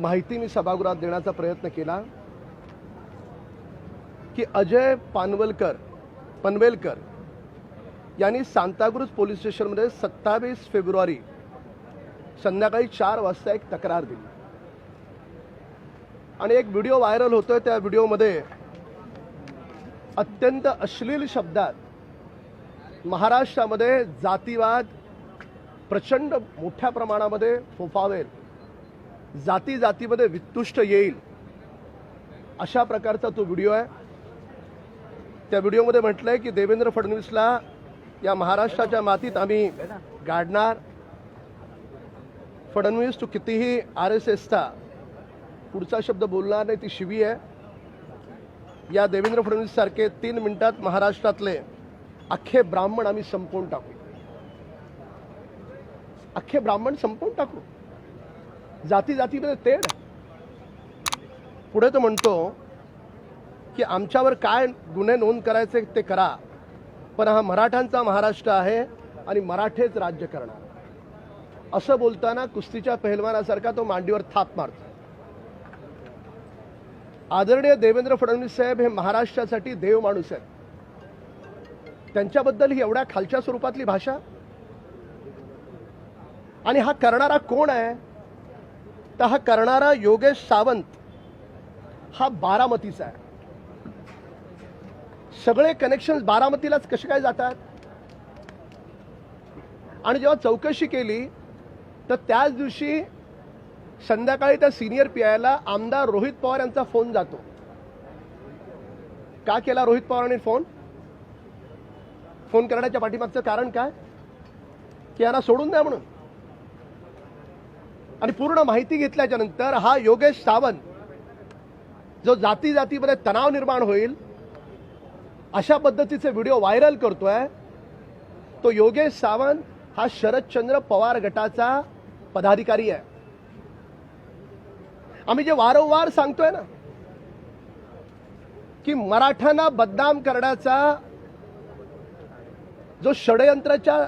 माहिती मी सभागृहात देण्याचा प्रयत्न केला की अजय पानवलकर पनवेलकर यांनी सांताक्रूज पोलीस स्टेशनमध्ये सत्तावीस फेब्रुवारी संध्याकाळी चार वाजता एक तक्रार दिली. आणि एक व्हिडिओ व्हायरल होतोय त्या व्हिडिओमध्ये अत्यंत अश्लील शब्दात महाराष्ट्रामध्ये जातीवाद प्रचंड मोठ्या प्रमाणामध्ये फोफावेल. जाती जातीमध्ये वितुष्ट येईल अशा प्रकारचा तो व्हिडिओ आहे. त्या व्हिडिओमध्ये म्हटलंय की देवेंद्र फडणवीसला या महाराष्ट्राच्या मातीत आम्ही गाडणार. फडणवीस तू कितीही आर एस एसचा पुढचा शब्द बोलणार नाही ती शिवी आहे. या देवेंद्र फडणवीस सारखे तीन मिनिटात महाराष्ट्रातले अख्खे ब्राह्मण आम्ही संपवून टाकू. अख्खे ब्राह्मण संपवून टाकू. जाती जातीमध्ये तेढ पुढे तो म्हणतो की आमच्यावर काय गुन्हे नोंद करायचे ते करा. पण हा मराठ्यांचा महाराष्ट्र आहे आणि मराठेच राज्य करणार. असं बोलताना कुस्तीच्या पहिलवानासारखा तो मांडीवर थाप मारतो. आदरणीय देवेंद्र फडणवीस साहेब हे महाराष्ट्रासाठी देव माणूस आहेत. त्यांच्याबद्दल ही एवढ्या खालच्या स्वरूपातली भाषा? आणि हा करणारा कोण आहे? तर हा करणारा योगेश सावंत हा बारामतीचा आहे. सगळे कनेक्शन बारामतीलाच कसे काय जातात? आणि जेव्हा चौकशी केली तर त्याच दिवशी संध्याकाळी त्या सिनियर पी आयला आमदार रोहित पवार यांचा फोन जातो. का केला रोहित पवारांनी फोन फोन करण्याच्या पाठीमागचं कारण काय? की यांना सोडून द्या म्हणून. आणि पूर्ण माहिती घेतल्याच्या नंतर हा योगेश सावंत जो जाती जातीमध्ये तणाव निर्माण होईल अशा पद्धतीचे व्हिडिओ व्हायरल करतोय तो योगेश सावंत हा शरदचंद्र पवार गटाचा पदाधिकारी आहे. आम्ही जे वारंवार सांगतोय ना की मराठ्यांना बदनाम करण्याचा जो षडयंत्राच्या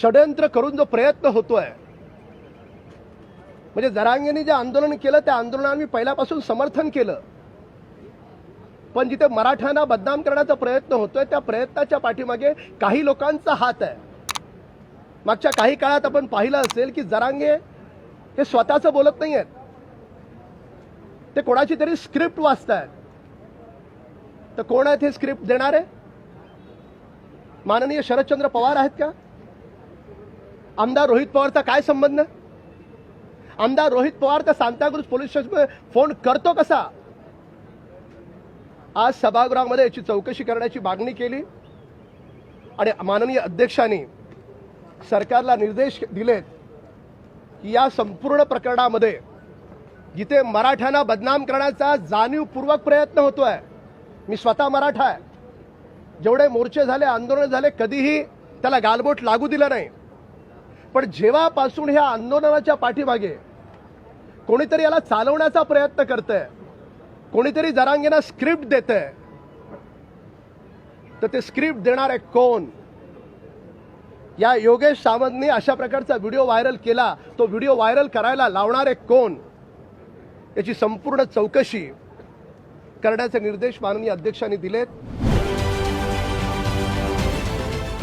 षडयंत्र करून जो प्रयत्न होतोय म्हणजे जरांगेने जे आंदोलन केलं त्या आंदोलनाला मी पहिल्यापासून समर्थन केलं. पण जिथे मराठ्यांना बदनाम करण्याचा प्रयत्न होतोय त्या प्रयत्नाच्या पाठीमागे काही लोकांचा हात आहे. मागच्या काही काळात आपण पाहिलं असेल की जरांगे हे स्वतःचं बोलत नाही आहेत ते कोणाची तरी स्क्रिप्ट वाचतायत. तर कोण आहेत हे स्क्रिप्ट देणारे? माननीय शरदचंद्र पवार आहेत का? आमदार रोहित पवारचा काय संबंध? आमदार रोहित पवार तर सांताक्रूज पोलीस स्टेशनमध्ये फोन करतो कसा? आज सभागृहामध्ये याची चौकशी करण्याची मागणी केली. आणि माननीय अध्यक्षांनी सरकारला निर्देश दिलेत की या संपूर्ण प्रकरणामध्ये जिथे मराठ्यांना बदनाम करण्याचा जाणीवपूर्वक प्रयत्न होतो आहे मी स्वतः मराठा आहे. जेवढे मोर्चे झाले आंदोलन झाले कधीही त्याला गालबोट लागू दिलं नाही. पण जेव्हापासून ह्या आंदोलनाच्या पाठीमागे कोणीतरी याला चालवण्याचा प्रयत्न करतंय. कोणीतरी जरांगेना स्क्रिप्ट देत तर ते स्क्रिप्ट देणार आहे कोण? या योगेश सावंतनी अशा प्रकारचा व्हिडिओ व्हायरल केला. तो व्हिडिओ व्हायरल करायला लावणारे कोण? याची संपूर्ण चौकशी करण्याचे निर्देश माननीय अध्यक्षांनी दिलेत.